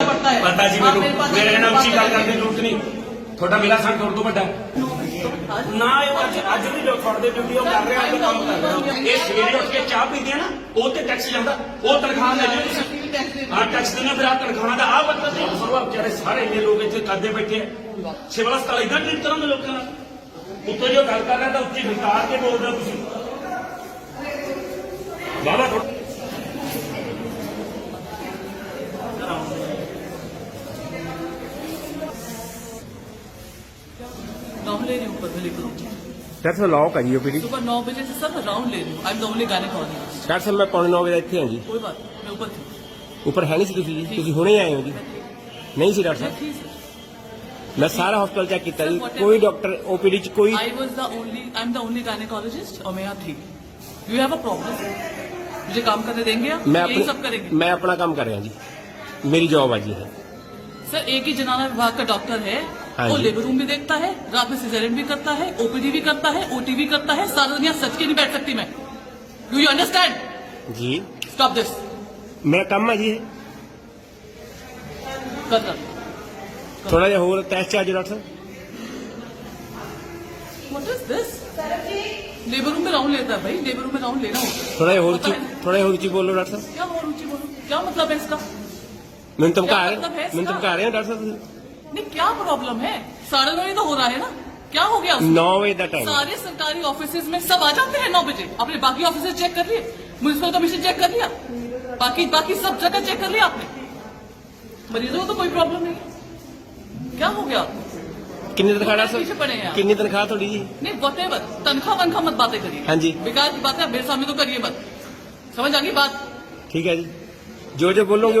ਪਤਾ ਜੀ ਮੈਨੂੰ। ਮੇਰੇ ਨਾਲ ਉੱਚੀ ਗੱਲ ਕਰਨ ਦੀ ਜ਼ਰੂਰਤ ਨਹੀਂ। ਤੁਹਾਡਾ ਮੇਰਾ ਸਾਹ ਤੋਂ ਵੱਡਾ ਨਾ ਇਹ ਅੱਜ ਅੱਜ ਦੀ ਜੋ ਫੜਦੇ ਡਿਊਟੀ ਉਹ ਕਰ ਰਿਹਾ ਕੰਮ ਕਰ ਇਹ ਸਵੇਰੇ ਉੱਠ ਕੇ ਚਾਹ ਪੀਂਦੀ ਹੈ ਨਾ ਉਹ ਤੇ ਟੈਕਸ ਜਾਂਦਾ ਉਹ ਤਨਖਾਹ ਲੈ ਜਿਓ ਤੁਸੀਂ। ਟੈਕਸ ਦਿੰਦੇ ਫਿਰ ਆ ਤਨਖਾਹਾਂ ਦਾ ਆ ਮਤਲਬ ਨਹੀਂ। ਸਰਵਾ ਵਿਚਾਰੇ ਸਾਰੇ ਇੰਨੇ ਲੋਕ ਇੱਥੇ ਕਰਦੇ ਬੈਠੇ ਆ। ਸਿਵਲ ਹਸਪਤਾਲ ਇਦਾਂ ਟ੍ਰੀਟ ਕਰਾਂਗੇ ਲੋਕਾਂ ਨਾਲ। ਉੱਤੋਂ ਜੋ ਗੱਲ ਕਰ ਰਿਹਾ ਤਾਂ ਉੱਚੀ ਹੰਕਾਰ ਕੇ ਬੋਲਦੇ ਹੋ ਤੁਸੀਂ। ਬਾਬਾ ਥੋੜ੍ਹਾ- राउंड ले रही हूँ ऊपर लिख लो ਡਾਕਟਰ ਸਾਹਿਬ ਲੌਕ ਹੈ ਜੀ ਓਪੀਡੀ सुबह नौ बजे से सब राउंड ले रही हूँ I am the only gynaecologist doctor ਸਾਹਿਬ ਮੈਂ ਪੌਣੇ 9 ਵਜੇ ਇੱਥੇ ਹਾਂ ਜੀ कोई बात नहीं, मैं ऊपर थी ਉੱਪਰ ਹੈ ਨਹੀਂ ਸੀ ਤੁਸੀਂ ਜੀ ਤੁਸੀਂ ਹੁਣੇ ਆਏ ਹੋ ਜੀ ਨਹੀਂ ਸੀ ਡਾਕਟਰ मैं ਸਾਹਿਬ थी सर ਮੈਂ ਸਾਰਾ ਹਸਪਤਾਲ ਚੈੱਕ ਕੀਤਾ ਜੀ ਕੋਈ ਡਾਕਟਰ ਓਪੀਡੀ ਚ ਕੋਈ I was the only I am the only gynaecologist और मैं यहाँ थी यू हैव अ प्रॉब्लम मुझे काम करने देंगे आप ਮੈਂ यही सब ਆਪਣੀ करेंगे ਮੈਂ ਆਪਣਾ ਕੰਮ कर ਰਿਹਾ ਜੀ ਮੇਰੀ ਜੌਬ ਹੈ ਜੀ ਇਹ सर एक ही जनाना विभाग का डॉक्टर है हाँ हाँ वो लेबर रूम भी देखता है रात में सिजेरियन भी करता है ओपीडी भी करता है ओटी भी करता है सारा दुनिया सच के नहीं बैठ सकती मैं। डू यू अंडरस्टैंड जी। स्टॉप दिस मेरा काम है जी थोड़ा जहा हो टेस्ट चार्ज डॉक्टर साहब। What is this labour room में राउंड लेता है भाई लेबर रूम में राउंड लेना होता है। थोड़ा थोड़ा बोलो डॉक्टर क्या ऊँची बोलो? क्या मतलब है इसका? मैंने तुम कहा मैंने तुम कहा रहे डॉक्टर मतलब साहब? नहीं क्या प्रॉब्लम है? सारा में तो हो रहा है ना? क्या हो गया नौ बजे द टाइम सारे सरकारी ऑफ़िस में सब आ जाते हैं नौ बजे। आपने बाकी ऑफ़िस चेक कर लिए? म्यूनसिपल कमीशन चेक कर लिया? बाकी बाकी सब जगह चेक कर लिया आपने? मरीजों को तो कोई प्रॉब्लम नहीं क्या हो गया? कितनी तनखा पड़े हैं कितनी तनख्वाह थोड़ी जी? नहीं बते मत तनखा वनखा मत बातें करिए। हाँ जी। बेकार की बातें आप मेरे सामने तो करिए मत। समझ आ गई बात? ठीक है जी। जो जो बोलोगे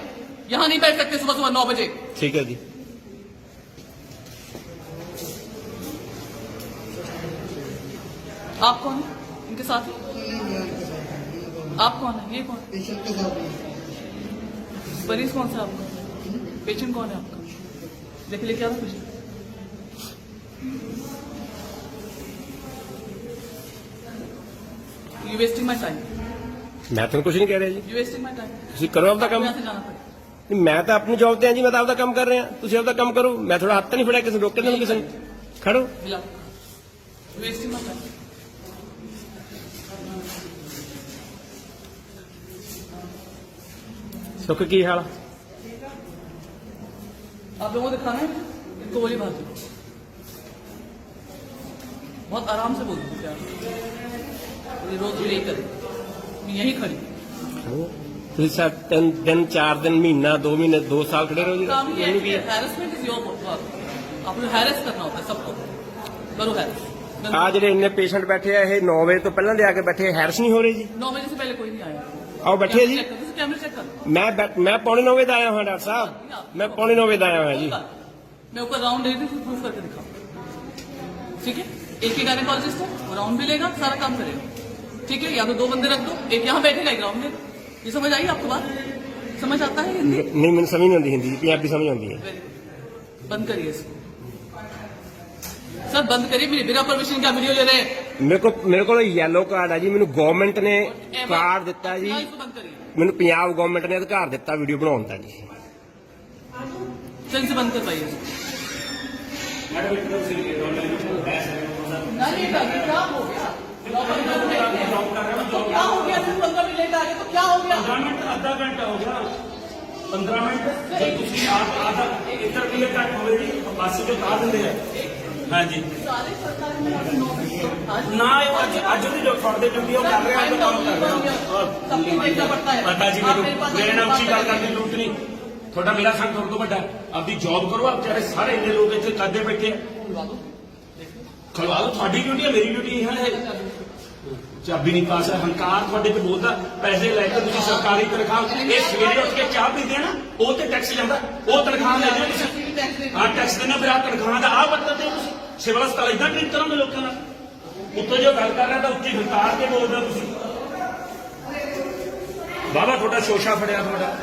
यहाँ नहीं बैठ सकते सुबह सुबह नौ बजे। ठीक है जी। आप कौन है? इनके साथ आप कौन है? ये कौन? पेशेंट मरीज़ कौन सा आपका? पेशेंट कौन है आपका? देख ले क्या patient you wasting my time मैं तो कुछ नहीं कह रहा जी। यू वेस्टिंग माय टाइम करो अपना काम। जाना पड़ेगा। ਨਹੀਂ, ਮੈਂ ਤਾਂ ਆਪਣੀ ਜੌਬ ਤੇ ਹਾਂ ਜੀ ਮੈਂ ਤਾਂ ਆਪਦਾ ਕੰਮ ਕਰ ਰਿਹਾ ਤੁਸੀਂ ਆਪਦਾ ਕੰਮ ਕਰੋ ਮੈਂ ਥੋੜਾ ਹੱਥ ਤਾਂ ਨਹੀਂ ਫੜਿਆ ਕਿਸੇ ਨੂੰ ਰੋਕੇ ਤੁਹਾਨੂੰ ਕਿਸੇ ਨੂੰ ਖੜੋ मिला यू वेस्टिंग माई टाइम ਸੁੱਖ ਕੀ ਹਾਲ आप लोगों को दिखाना है इनको बोली बात बहुत आराम से बोलती हूँ प्यार ये रोज भी यही करे मैं यहीं खड़ी ਤੁਸੀਂ ਸਾ ਤਿੰਨ ਦਿਨ ਚਾਰ ਦਿਨ ਮਹੀਨਾ ਦੋ ਮਹੀਨੇ ਦੋ ਸਾਲ ਖੜੇ ਰਹੋ ਜੀ काम ही ਮੈਨੂੰ ਕੀ है ਹੈ हैरेसमेंट इज योर वर्क आपको हैरेस करना होता है सबको करो हैरेस ਆ ਜਿਹੜੇ ਇੰਨੇ ਪੇਸ਼ੈਂਟ ਬੈਠੇ ਆ ਇਹ 9 ਵਜੇ ਤੋਂ ਪਹਿਲਾਂ ਦੇ ਆ ਕੇ ਬੈਠੇ ਹੈਰਸ ਨਹੀਂ ਹੋ ਰਹੇ ਜੀ नौ बजे से पहले कोई नहीं आया ਆਓ ਬੈਠੇ ਜੀ कैमरे चेक कर ਮੈਂ ਬੈ- ਮੈਂ ਪੌਣੇ 9 ਵਜੇ ਦਾ ਆਇਆ ਹਾਂ ਡਾਕਟਰ ਸਾਹਿਬ ਮੈਂ ਪੌਣੇ 9 ਵਜੇ ਦਾ आया ਹਾਂ जी मैं ऊपर राउंड ले रही थी प्रूफ करके दिखाओ ठीक है एक ही गायनेकोलॉजिस्ट है वो राउंड भी लेगा सारा काम करेगा ठीक है या तो दो बंदे रख दो एक यहाँ बैठेगा एक राउंड लेगा ये समझ आई आपको बात समझ आता है हिंदी ਨਹੀਂ ਮੈਨੂੰ ਸਮਝ ਨਹੀਂ ਆਉਂਦੀ ਹਿੰਦੀ ਪੰਜਾਬੀ ਸਮਝ ਆਉਂਦੀ है बंद करिए इसको सर बंद करिए मेरे बिना परमिशन का वीडियो ले रहे हैं ਮੇਰੇ ਕੋਲ ਮੇਰੇ ਕੋਲ ਯੈਲੋ ਕਾਰਡ ਆ ਜੀ ਮੈਨੂੰ ਗਵਰਨਮੈਂਟ ਨੇ ਕਾਰਡ ਦਿੱਤਾ ਜੀ हाँ, इसको बंद करिए ਮੈਨੂੰ ਪੰਜਾਬ ਗਵਰਨਮੈਂਟ ਨੇ ਅਧਿਕਾਰ ਦਿੱਤਾ ਵੀਡੀਓ ਬਣਾਉਣ ਦਾ ਜੀ सर इसे बंद करवाइए इसको। मैडम एकदम से ये दोनों नहीं, नहीं, क्या हो गया क्या हो गया? तुम पंद्रह मिनट लेट आ गए तो क्या हो गया? पंद्रह मिनट आधा घंटा हो पंद्रह मिनट तो आधा इंटरव्यू का ऑलरेडी कहा देंगे हैं तो काम कर रहे मेरा संघ थोड़ा तो करो आप सारे इन्ने लोग इतने करते बैठे खलवा दो। थोड़ी ड्यूटी है मेरी ड्यूटी है। ਚਾਬੀ ਨਹੀਂ ਪਾ ਹੰਕਾਰ ਤੁਹਾਡੇ ਤੇ ਬੋਲਦਾ ਪੈਸੇ ਲੈ ਕੇ ਤੁਸੀਂ ਸਰਕਾਰੀ ਤਨਖਾਹ ਇਹ ਸਵੇਰੇ ਉੱਠ ਕੇ ਚਾਹ ਪੀਂਦੇ ਆ ਨਾ, ਉਹ ਤੇ ਟੈਕਸ ਜਾਂਦਾ ਉਹ ਤਨਖਾਹ ਲੈ ਜਾਓ ਤੁਸੀਂ। ਹਾਂ ਟੈਕਸ ਦੇਣਾ ਫਿਰ ਆ ਤਨਖਾਹ ਦਾ ਆ ਵਰਤਦੇ ਹੋ ਤੁਸੀਂ ਸਿਵਲ ਹਸਪਤਾਲ ਇਦਾਂ ਟ੍ਰੀਟ ਕਰੋਗੇ ਲੋਕਾਂ ਨਾਲ। ਉੱਤੋਂ ਜੋ ਗੱਲ ਕਰ ਰਿਹਾ ਤਾਂ ਉੱਚੀ ਹੰਕਾਰ ਕੇ ਬੋਲਦੇ ਹੋ ਤੁਸੀਂ। ਬਾਬਾ, ਤੁਹਾਡਾ ਸ਼ੋਸ਼ਾ ਫੜਿਆ ਤੁਹਾਡਾ।